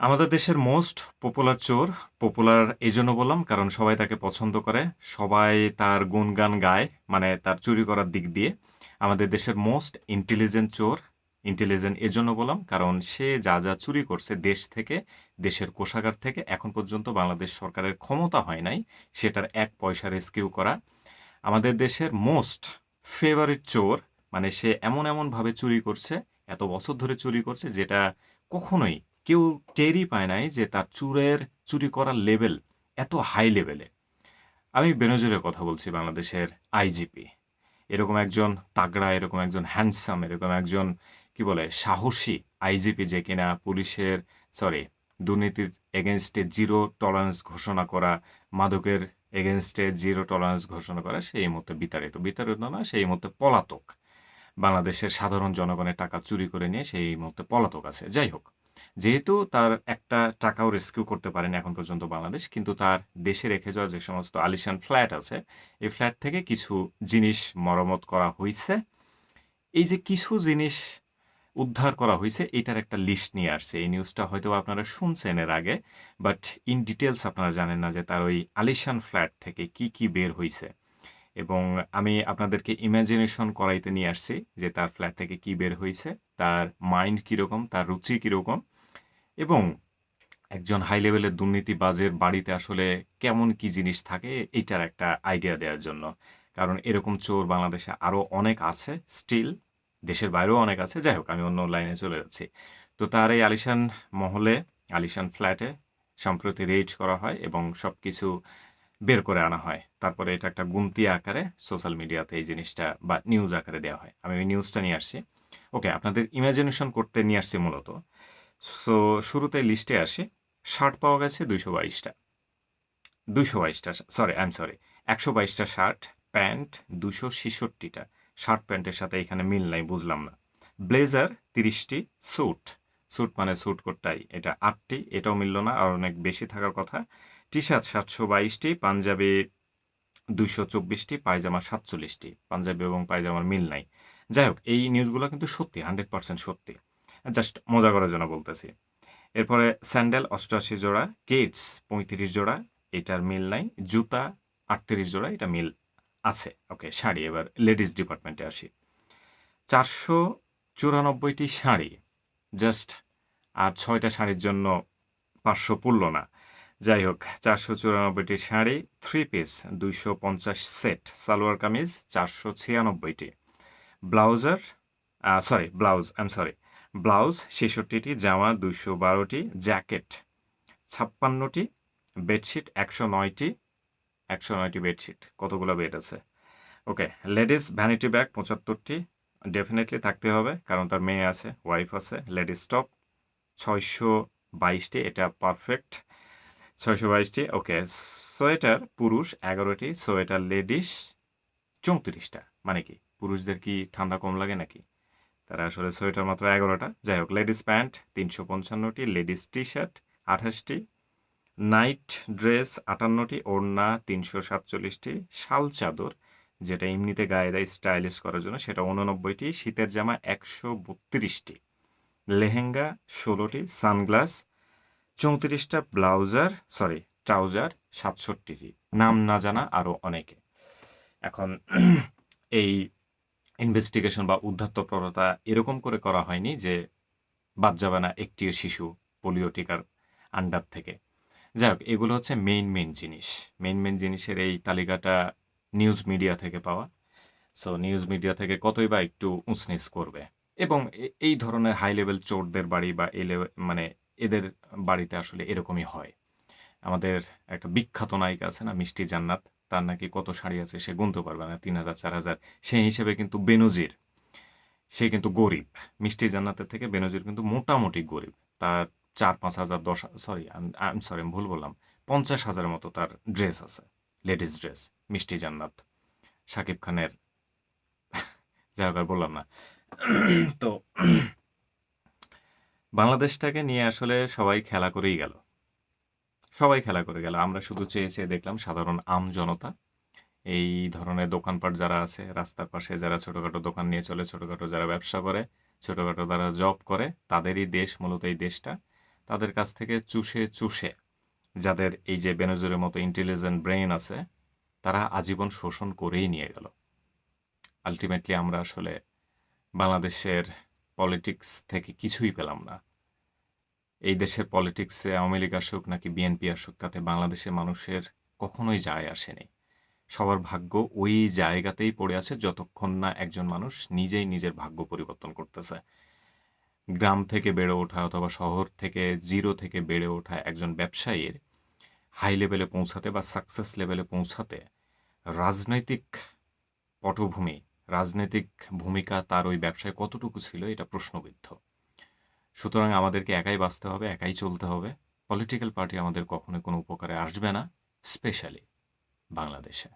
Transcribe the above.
আমাদের দেশের most popular চোর পপুলার এই জন্য বললাম, কারণ সবাই তাকে পছন্দ করে, সবাই তার গুণগান গায় মানে তার চুরি করার দিক দিয়ে। আমাদের দেশের মোস্ট ইন্টেলিজেন্ট চোর ইন্টেলিজেন্ট এজন্য বললাম, কারণ সে যা যা চুরি করছে দেশ থেকে, দেশের কোষাগার থেকে, এখন পর্যন্ত বাংলাদেশ সরকারের ক্ষমতা হয় নাই, সেটার এক পয়সা রেস্কিউ করা। আমাদের দেশের মোস্ট ফেভারিট চোর মানে সে এমন এমনভাবে চুরি করছে, এত বছর ধরে চুরি করছে, যেটা কখনোই কেউ টেরই পায় নাই যে তার চুরের, চুরি করার লেভেল এত হাই লেভেলে। আমি বেনজিরের কথা বলছি বাংলাদেশের আইজিপি এরকম একজন তাগড়া, এরকম একজন হ্যান্ডসাম এরকম একজন, কি বলে, সাহসী আইজিপি যে কিনা পুলিশের সরি দুর্নীতির এগেনস্টে জিরো টলারেন্স ঘোষণা করা, মাদকের এগেনস্টে জিরো টলারেন্স ঘোষণা করা সেই মতো বিতাড়িত। বিতাড়িত না সেই মতো পলাতক। বাংলাদেশের সাধারণ জনগণের টাকা চুরি করে নিয়ে সেই মুহূর্তে পলাতক আছে। যাই হোক যেহেতু তার একটা টাকাও রেস্কিউ করতে পারেনি এখন পর্যন্ত বাংলাদেশ, কিন্তু তার দেশে রেখে যাওয়া যে সমস্ত আলিশান ফ্ল্যাট আছে, এই ফ্ল্যাট থেকে কিছু জিনিস মরমত করা হয়েছে এই যে কিছু জিনিস উদ্ধার করা হয়েছে এটার একটা লিস্ট নিয়ে আসছে। এই নিউজটা হয়তো আপনারা শুনছেন এর আগে বাট ইন ডিটেলস আপনারা জানেন না যে তার ওই আলিশান ফ্ল্যাট থেকে কি কি বের হয়েছে এবং আমি আপনাদেরকে ইমাজিনেশন করাইতে নিয়ে আসছি যে তার ফ্ল্যাট থেকে কি বের হয়েছে তার মাইন্ড কীরকম, তার রুচি কীরকম এবং একজন হাই লেভেলের দুর্নীতিবাজের বাড়িতে আসলে কেমন কি জিনিস থাকে, এইটার একটা আইডিয়া দেওয়ার জন্য। কারণ এরকম চোর বাংলাদেশে আরও অনেক আছে স্টিল দেশের বাইরেও অনেক আছে। যাই হোক, আমি অন্য লাইনে চলে যাচ্ছি। তো তার এই আলিশান মহলে, আলিশান ফ্ল্যাটে সম্প্রতি রেজ করা হয় এবং সব কিছু বের করে আনা হয়। তারপরে এটা একটা গুমতি আকারে সোশ্যাল মিডিয়াতে এই জিনিসটা বা নিউজ আকারে দেওয়া হয়। আমি ওই নিউজটা নিয়ে আসছি। ওকে আপনাদের ইমাজিনেশন করতে নিয়ে আসছি মূলত। সো শুরুতে লিস্টে আসি। শার্ট পাওয়া গেছে দুইশো বাইশটা। দুশো বাইশটা সরি আই এম সরি একশো বাইশটা শার্ট প্যান্ট দুশো ছেষট্টিটা। শার্ট প্যান্টের সাথে এখানে মিল নাই, বুঝলাম না। ব্লেজার তিরিশটি স্যুট স্যুট মানে স্যুট কোটটাই। এটা আটটি, এটাও মিলল না, আর অনেক বেশি থাকার কথা। টি শার্ট সাতশো বাইশটি, পাঞ্জাবি দুইশো চব্বিশটি, পায়জামা সাতচল্লিশটি। পাঞ্জাবি এবং পায়জামার মিল নাই। যাই হোক এই নিউজগুলো কিন্তু সত্যি, হান্ড্রেড পার্সেন্ট সত্যি। জাস্ট মজা করার জন্য বলতেছি। এরপরে স্যান্ডেল অষ্টআশি জোড়া, কিডস পঁয়ত্রিশ জোড়া, এটার মিল নাই। জুতা আটত্রিশ জোড়া, এটা মিল আছে। ওকে শাড়ি এবার লেডিস ডিপার্টমেন্টে আসি। চারশো চুরানব্বইটি শাড়ি। জাস্ট, আর ছয়টা শাড়ির জন্য পাঁচশো পড়ল না। যাই হোক চারশো চুরানব্বইটি শাড়ি থ্রি পিস দুইশো পঞ্চাশ সেট সালোয়ার কামিজ, চারশো ছিয়ানব্বইটি। Blouser sorry blouse I am sorry blouse ছেষট্টিটি, জামা দুইশো বারোটি জ্যাকেট ছাপ্পান্নটি বেডশিট একশো নয়টি একশো নয়টি বেডশিট কতগুলো বেড আছে? ওকে লেডিস ভ্যানিটি ব্যাগ পঁচাত্তরটি ডেফিনেটলি থাকতে হবে, কারণ তার মেয়ে আছে ওয়াইফ আছে লেডিস টপ ছয়শো বাইশটি, এটা পারফেক্ট ছয়শো বাইশটি, ওকে, সোয়েটার, পুরুষ, এগারোটি, সোয়েটার লেডিস, চৌত্রিশটা মানে কি, পুরুষদের কি ঠান্ডা কম লাগে নাকি? তারা আসলে সোয়েটার মাত্র এগারোটা, যাই হোক, লেডিস প্যান্ট তিনশো পঞ্চান্নটি, লেডিস টি শার্ট আঠাশটি, নাইট ড্রেস আটান্নটি, ওড়না তিনশো সাতচল্লিশটি, শাল চাদর, যেটা এমনিতে গায়ে দেয় স্টাইলিশ করার জন্য, সেটা উননব্বইটি, শীতের জামা একশো বত্রিশটি, লেহেঙ্গা ষোলোটি, সানগ্লাস চৌত্রিশটা ব্লাউজার সরি ট্রাউজার সাতষট্টিটি। নাম না জানা আরও অনেকে। এখন এই ইনভেস্টিগেশন বা উদ্ধার এরকম করে করা হয়নি যে বাদ যাবে না একটিও শিশু পোলিও টিকার আন্ডার থেকে। যাই হোক, এগুলো হচ্ছে মেইন মেইন জিনিস। মেইন মেইন জিনিসের এই তালিকাটা নিউজ মিডিয়া থেকে পাওয়া। সো নিউজ মিডিয়া থেকে কতই বা একটু উঁচনিস করবে। এবং এই ধরনের হাই লেভেল চোরদের বাড়ি বা এই মানে এদের বাড়িতে আসলে এরকমই হয়। আমাদের একটা বিখ্যাত নায়িকা আছে না, মিষ্টি জান্নাত, তার নাকি কত শাড়ি আছে সে গুনতে পারবে না, তিন হাজার, চার হাজার। সেই হিসেবে কিন্তু বেনজির, সে কিন্তু গরিব। মিষ্টি জান্নাতের থেকে বেনজির কিন্তু মোটামুটি গরিব। তার চার, পাঁচ হাজার, দশ, সরি আই সরি, আমি ভুল বললাম, পঞ্চাশ হাজারের মতো তার ড্রেস আছে, লেডিস ড্রেস, মিষ্টি জান্নাত। শাকিব খানের, যাই বললাম না। তো বাংলাদেশটাকে নিয়ে আসলে সবাই খেলা করেই গেল। সবাই খেলা করে গেল। আমরা শুধু চেয়ে চেয়ে দেখলাম সাধারণ আম জনতা। এই ধরনের দোকানপাট যারা আছে, রাস্তার পাশে যারা ছোটোখাটো দোকান নিয়ে চলে, ছোটোখাটো যারা ব্যবসা করে, ছোটোখাটো যারা জব করে, তাদেরই দেশ, মূলত এই দেশটা, তাদের কাছ থেকে চুষে চুষে যাদের এই যে বেনজুরের মতো ইন্টেলিজেন্ট ব্রেইন আছে, তারা আজীবন শোষণ করেই নিয়ে গেল। আলটিমেটলি আমরা আসলে বাংলাদেশের পলিটিক্স থেকে কিছুই পেলাম না। এই দেশের পলিটিক্সে আওয়ামী লীগ আসুক নাকি বিএনপি আসুক, তাতে বাংলাদেশের মানুষের কখনোই যায় আসেনি। সবার ভাগ্য ওই জায়গাতেই পড়ে আছে যতক্ষণ না একজন মানুষ নিজেই নিজের ভাগ্য পরিবর্তন করতেছে। গ্রাম থেকে বেড়ে ওঠা অথবা শহর থেকে জিরো থেকে বেড়ে ওঠা একজন ব্যবসায়ীর হাই লেভেলে পৌঁছাতে বা সাকসেস লেভেলে পৌঁছাতে রাজনৈতিক পটভূমি রাজনৈতিক ভূমিকা তার ওই ব্যবসায় কতটুকু ছিল, এটা প্রশ্নবিদ্ধ। সুতরাং আমাদেরকে একাই বাঁচতে হবে, একাই চলতে হবে। পলিটিক্যাল পার্টি আমাদের কখনোই কোনো উপকারে আসবে না, স্পেশালি বাংলাদেশে।